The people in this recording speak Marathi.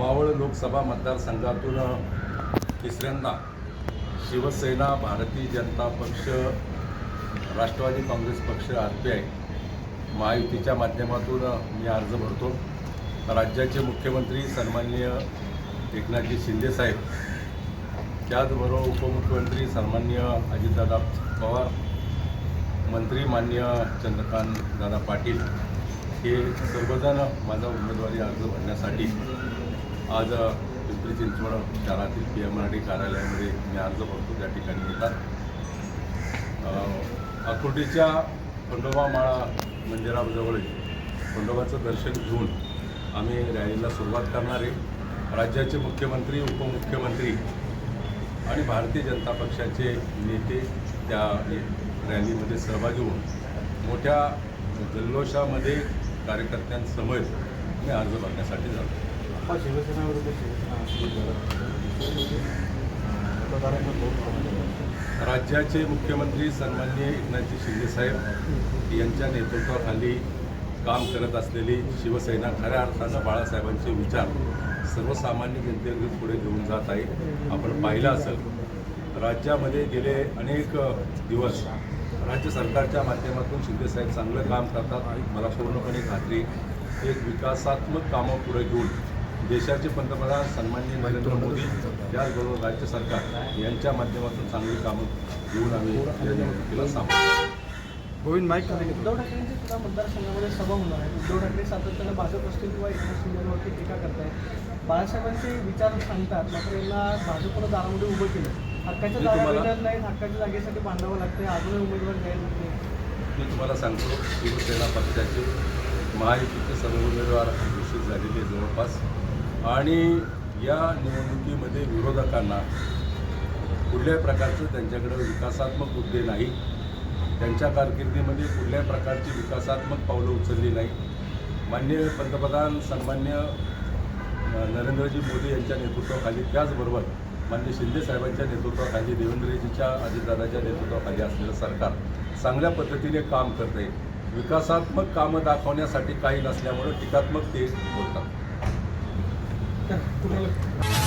मावळ लोकसभा मतदारसंघातून तिसऱ्यांदा शिवसेना भारतीय जनता पक्ष राष्ट्रवादी काँग्रेस पक्ष आर पी आय महायुतीच्या माध्यमातून मी अर्ज भरतो. राज्याचे मुख्यमंत्री सन्माननीय एकनाथजी शिंदेसाहेब त्याचबरोबर उपमुख्यमंत्री सन्माननीय अजितदादा पवार मंत्री मान्य चंद्रकांत दादा पाटील हे सर्वजण माझा उमेदवारी अर्ज भरण्यासाठी आज पिंपरी चिंचवड शहरातील पी एम आर डी कार्यालयामध्ये मी अर्ज भरतो त्या ठिकाणी येतात. अकोटीच्या खंडोबा माळा मंदिराजवळ खंडोबाचं दर्शन घेऊन आम्ही रॅलीला सुरुवात करणार आहे. राज्याचे मुख्यमंत्री उपमुख्यमंत्री आणि भारतीय जनता पक्षाचे नेते त्या रॅलीमध्ये सहभागी होऊन मोठ्या जल्लोषामध्ये कार्यकर्त्यांसमोर मी अर्ज भरण्यासाठी जातो. हा शिवसेना विरुद्ध शिवसेना राज्याचे मुख्यमंत्री सन्माननीय एकनाथजी शिंदेसाहेब यांच्या नेतृत्वाखाली काम करत असलेली शिवसेना खऱ्या अर्थानं बाळासाहेबांचे विचार सर्वसामान्य जनतेकडे पुढे घेऊन जात आहे. आपण पाहिलं असेल राज्यामध्ये गेले अनेक दिवस राज्य सरकारच्या माध्यमातून शिंदेसाहेब चांगलं काम करतात. आणि मला पूर्णपणे खात्री एक विकासात्मक कामं पुढे घेऊन देशाचे पंतप्रधान सन्माननीय नरेंद्र मोदी त्याचबरोबर राज्य सरकार यांच्या माध्यमातून चांगली कामं घेऊन आम्ही या निवडणुकीला सामोरं गोविंद माईक. उद्धव ठाकरेंची सुद्धा मतदारसंघामध्ये सभा होणार आहे. उद्धव ठाकरे सातत्यानं भाजप असतील किंवा एकनाथ शिंदेवरती टीका करतायत. बाळासाहेबांचे विचार सांगतात मात्र यांना भाजपनं दारामध्ये उभं केलं. हक्काच्या मी जागा भेटत नाहीत हक्काच्या जागेसाठी भांडावं लागतंय. अजूनही उमेदवार होत नाही मी तुम्हाला सांगतो शिवसेना पक्षाचे महायुतीचे सर्व उमेदवार घोषित झालेले जवळपास आणि या निवडणुकीमध्ये विरोधकांना कुठल्याही प्रकारचं त्यांच्याकडे विकासात्मक मुद्दे नाही. त्यांच्या कारकिर्दीमध्ये कुठल्याही प्रकारची विकासात्मक पावलं उचलली नाही. मान्य पंतप्रधान सन्मान्य नरेंद्रजी मोदी यांच्या नेतृत्वाखाली त्याचबरोबर मान्य शिंदे साहेबांच्या नेतृत्वाखाली देवेंद्रजीच्या अजितदादाच्या नेतृत्वाखाली असलेलं सरकार चांगल्या पद्धतीने काम करते विकासात्मक कामं दाखवण्यासाठी काही नसल्यामुळं टीकात्मक ते बोलतात. तर तुम्हाला